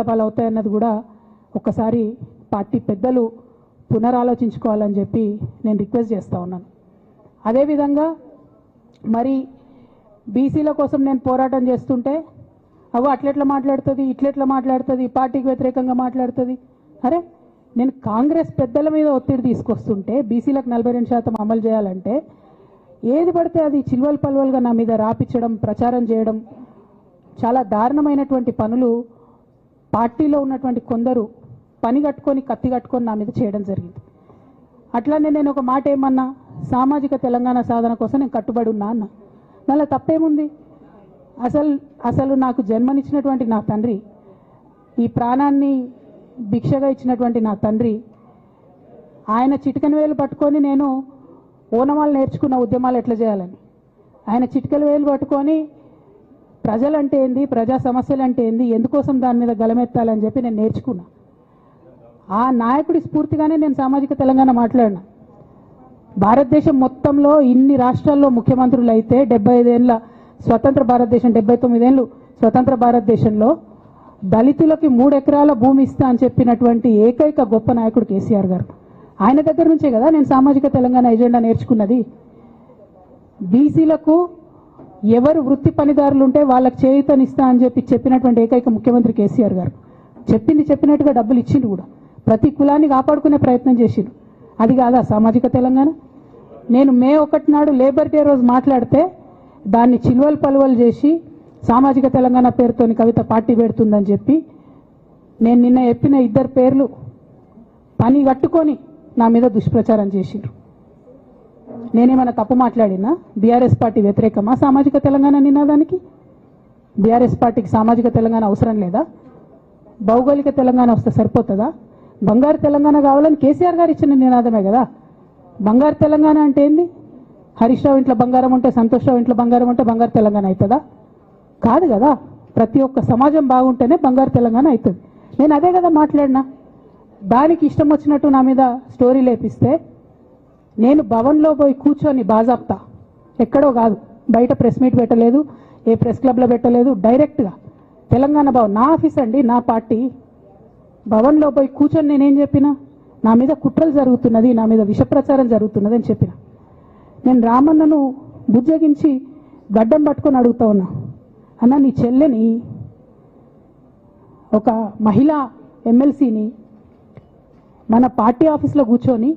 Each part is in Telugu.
పాలు అవుతాయన్నది కూడా ఒక్కసారి పార్టీ పెద్దలు పునరాలోచించుకోవాలని చెప్పి నేను రిక్వెస్ట్ చేస్తూ ఉన్నాను. అదేవిధంగా మరి బీసీల కోసం నేను పోరాటం చేస్తుంటే అవు అట్లెట్లా మాట్లాడుతుంది? ఇట్లెట్లా మాట్లాడుతుంది? పార్టీకి వ్యతిరేకంగా మాట్లాడుతుంది? అరే నేను కాంగ్రెస్ పెద్దల మీద ఒత్తిడి తీసుకొస్తుంటే బీసీలకు నలభై రెండు శాతం అమలు చేయాలంటే ఏది పడితే అది చిల్వల్ పల్వల్గా నా మీద రాపించడం ప్రచారం చేయడం చాలా దారుణమైనటువంటి పనులు పార్టీలో ఉన్నటువంటి కొందరు పని కట్టుకొని కత్తి కట్టుకొని నా మీద చేయడం జరిగింది. అట్లానే నేను ఒక మాట ఏమన్నా సామాజిక తెలంగాణ సాధన కోసం నేను కట్టుబడి ఉన్నా అన్న. మళ్ళీ తప్పేముంది? అసలు అసలు నాకు జన్మనిచ్చినటువంటి నా తండ్రి ఈ ప్రాణాన్ని భిక్షగా ఇచ్చినటువంటి నా తండ్రి ఆయన చిటికన వేలు పట్టుకొని నేను ఓనమాలు నేర్చుకున్న ఉద్యమాలు ఎట్లా చేయాలని? ఆయన చిటికల వేలు పట్టుకొని ప్రజలంటే ఏంది? ప్రజా సమస్యలు అంటే ఏంది? ఎందుకోసం దాని మీద గలమెత్తాలని చెప్పి నేను నేర్చుకున్నా. ఆ నాయకుడి స్ఫూర్తిగానే నేను సామాజిక తెలంగాణ మాట్లాడినా. భారతదేశం మొత్తంలో ఇన్ని రాష్ట్రాల్లో ముఖ్యమంత్రులు అయితే డెబ్బై ఐదేళ్ళ స్వతంత్ర భారతదేశం డెబ్బై తొమ్మిదేళ్ళు స్వతంత్ర భారతదేశంలో దళితులకి మూడు ఎకరాల భూమి ఇస్తా అని చెప్పినటువంటి ఏకైక గొప్ప నాయకుడు కేసీఆర్ గారు. ఆయన దగ్గర నుంచే కదా నేను సామాజిక తెలంగాణ ఎజెండా నేర్చుకున్నది. బీసీలకు ఎవరు వృత్తి పనిదారులు ఉంటే వాళ్ళకి చేయుతనిస్తా అని చెప్పి చెప్పినటువంటి ఏకైక ముఖ్యమంత్రి కేసీఆర్ గారు. చెప్పింది చెప్పినట్టుగా డబ్బులు ఇచ్చిండు కూడా. ప్రతి కులాన్ని కాపాడుకునే ప్రయత్నం చేసిండు అది కాదా సామాజిక తెలంగాణ? నేను మే ఒకటి నాడు లేబర్ డే రోజు మాట్లాడితే దాన్ని చిల్వలు పలువలు చేసి సామాజిక తెలంగాణ పేరుతోని కవిత పార్టీ పెడుతుందని చెప్పి నేను నిన్న చెప్పిన ఇద్దరు పేర్లు పని కట్టుకొని నా మీద దుష్ప్రచారం చేసిండ్రు. నేనేమైనా తప్పు మాట్లాడినా బీఆర్ఎస్ పార్టీ వ్యతిరేకమా? సామాజిక తెలంగాణ నినాదానికి? బీఆర్ఎస్ పార్టీకి సామాజిక తెలంగాణ అవసరం లేదా? భౌగోళిక తెలంగాణ వస్తే సరిపోతుందా? బంగారు తెలంగాణ కావాలని కేసీఆర్ గారు ఇచ్చిన నినాదమే కదా. బంగారు తెలంగాణ అంటే ఏంది? హరీష్ రావు ఇంట్లో బంగారం ఉంటే సంతోష్ రావు ఇంట్లో బంగారం ఉంటే బంగారు తెలంగాణ అవుతుందా? కాదు కదా. ప్రతి ఒక్క సమాజం బాగుంటేనే బంగారు తెలంగాణ అవుతుంది. నేను అదే కదా మాట్లాడినా. దానికి ఇష్టం వచ్చినట్టు నా మీద స్టోరీ లేపిస్తే నేను భవన్లో పోయి కూర్చొని బాజాప్తా. ఎక్కడో కాదు. బయట ప్రెస్ మీట్ పెట్టలేదు. ఏ ప్రెస్ క్లబ్లో పెట్టలేదు. డైరెక్ట్గా తెలంగాణ భవన్ నా ఆఫీస్ అండి నా పార్టీ. భవన్లో పోయి కూర్చొని నేనేం చెప్పిన? నా మీద కుట్రలు జరుగుతున్నది నా మీద విష ప్రచారం జరుగుతున్నది అని చెప్పిన. నేను రామన్నను బుజ్జగించి గడ్డం పట్టుకొని అడుగుతా ఉన్నా. అన్న నీ చెల్లెని ఒక మహిళా ఎమ్మెల్సీని మన పార్టీ ఆఫీస్లో కూర్చొని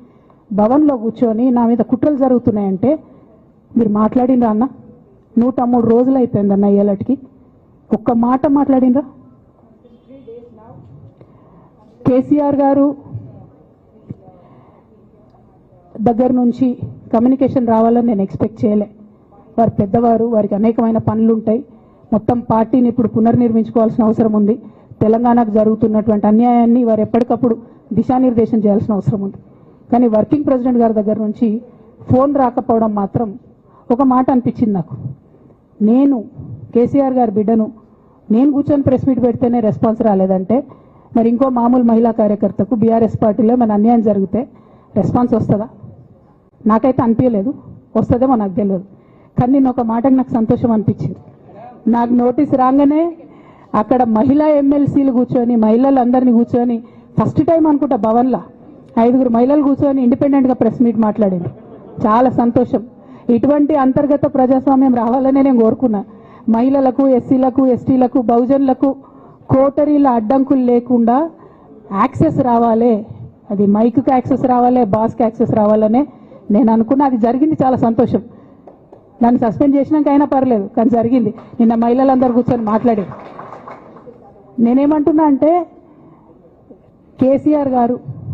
భవన్లో కూర్చొని నా మీద కుట్రలు జరుగుతున్నాయంటే మీరు మాట్లాడినరా అన్న? నూట మూడు రోజులు అయిపోయింది అన్న ఏలటికి. ఒక్క మాట మాట్లాడినరా? కేసీఆర్ గారు దగ్గర నుంచి కమ్యూనికేషన్ రావాలని నేను ఎక్స్పెక్ట్ చేయలే. వారు పెద్దవారు వారికి అనేకమైన పనులు ఉంటాయి మొత్తం పార్టీని ఇప్పుడు పునర్నిర్మించుకోవాల్సిన అవసరం ఉంది. తెలంగాణకు జరుగుతున్నటువంటి అన్యాయాన్ని వారు ఎప్పటికప్పుడు దిశానిర్దేశం చేయాల్సిన అవసరం ఉంది. కానీ వర్కింగ్ ప్రెసిడెంట్ గారి దగ్గర నుంచి ఫోన్ రాకపోవడం మాత్రం ఒక మాట అనిపించింది నాకు. నేను కేసీఆర్ గారి బిడ్డను నేను కూర్చొని ప్రెస్ మీట్ పెడితేనే రెస్పాన్స్ రాలేదంటే మరి ఇంకో మామూలు మహిళా కార్యకర్తకు బీఆర్ఎస్ పార్టీలో మన అన్యాయం జరిగితే రెస్పాన్స్ వస్తుందా? నాకైతే అనిపించలేదు. వస్తుందేమో నాకు తెలియదు. కానీ నేను ఒక మాటకు నాకు సంతోషం అనిపించింది. నాకు నోటీస్ రాగానే అక్కడ మహిళా ఎమ్మెల్సీలు కూర్చొని మహిళలందరినీ కూర్చొని ఫస్ట్ టైం అనుకుంటా భవన్లా ఐదుగురు మహిళలు కూర్చొని ఇండిపెండెంట్గా ప్రెస్ మీట్ మాట్లాడింది చాలా సంతోషం. ఇటువంటి అంతర్గత ప్రజాస్వామ్యం రావాలనే నేను కోరుకున్నా. మహిళలకు ఎస్సీలకు ఎస్టీలకు బహుజనులకు కోటరీల అడ్డంకులు లేకుండా యాక్సెస్ రావాలి. అది మైక్కి యాక్సెస్ రావాలి బాస్కి యాక్సెస్ రావాలనే నేను అనుకున్నా. అది జరిగింది చాలా సంతోషం. నన్ను సస్పెండ్ చేసినాక అయినా పర్లేదు కానీ జరిగింది. నిన్న మహిళలందరూ కూర్చొని మాట్లాడి నేనేమంటున్నా అంటే కేసీఆర్ గారు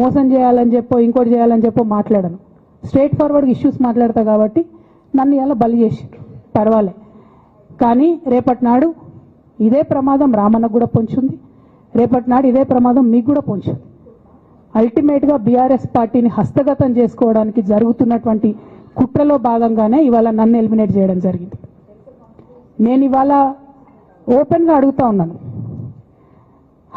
మోసం చేయాలని చెప్పో ఇంకోటి చేయాలని చెప్పో మాట్లాడను. స్ట్రేట్ ఫార్వర్డ్ ఇష్యూస్ మాట్లాడతా కాబట్టి నన్ను ఇలా బలి చేసి పర్వాలే. కానీ రేపటి నాడు ఇదే ప్రమాదం రామన్నకు కూడా పొంచుంది. రేపటి నాడు ఇదే ప్రమాదం మీకు కూడా పొంచుంది. అల్టిమేట్గా బీఆర్ఎస్ పార్టీని హస్తగతం చేసుకోవడానికి జరుగుతున్నటువంటి కుట్రలో భాగంగానే ఇవాళ నన్ను ఎలిమినేట్ చేయడం జరిగింది. నేను ఇవాళ ఓపెన్గా అడుగుతా ఉన్నాను.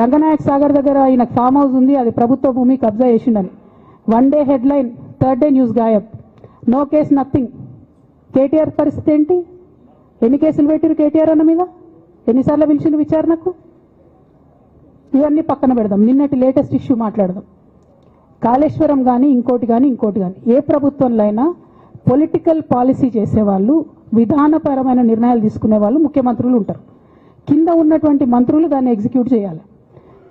రంగనాయక్ సాగర్ దగ్గర ఆయన ఫామ్ హౌస్ ఉంది అది ప్రభుత్వ భూమి కబ్జా చేసిండని. One day headline third day news గాయబ్. No case nothing KTR పరిస్థితి ఏంటి? ఎన్ని కేసులు పెట్టారు కేటీఆర్ అన్న మీద? ఎన్నిసార్లు పిలిచిండు విచారణకు? ఇవన్నీ పక్కన పెడదాం. నిన్నటి లేటెస్ట్ ఇష్యూ మాట్లాడదాం. కాళేశ్వరం కానీ ఇంకోటి కానీ ఇంకోటి కానీ ఏ ప్రభుత్వంలో అయినా పొలిటికల్ పాలసీ చేసేవాళ్ళు విధానపరమైన నిర్ణయాలు తీసుకునే వాళ్ళు ముఖ్యమంత్రులు ఉంటారు. కింద ఉన్నటువంటి మంత్రులు దాన్ని ఎగ్జిక్యూట్ చేయాలి.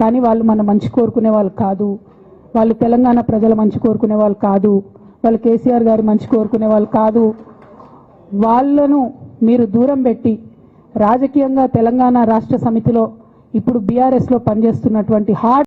కానీ వాళ్ళు మన మంచి కోరుకునే వాళ్ళు కాదు. వాళ్ళు తెలంగాణ ప్రజల మంచి కోరుకునే వాళ్ళు కాదు. వాళ్ళు కేసీఆర్ గారి మంచి కోరుకునే వాళ్ళు కాదు. వాళ్ళను మీరు దూరం పెట్టి రాజకీయంగా తెలంగాణ రాష్ట్ర సమితిలో ఇప్పుడు బీఆర్ఎస్లో పనిచేస్తున్నటువంటి హార్డ్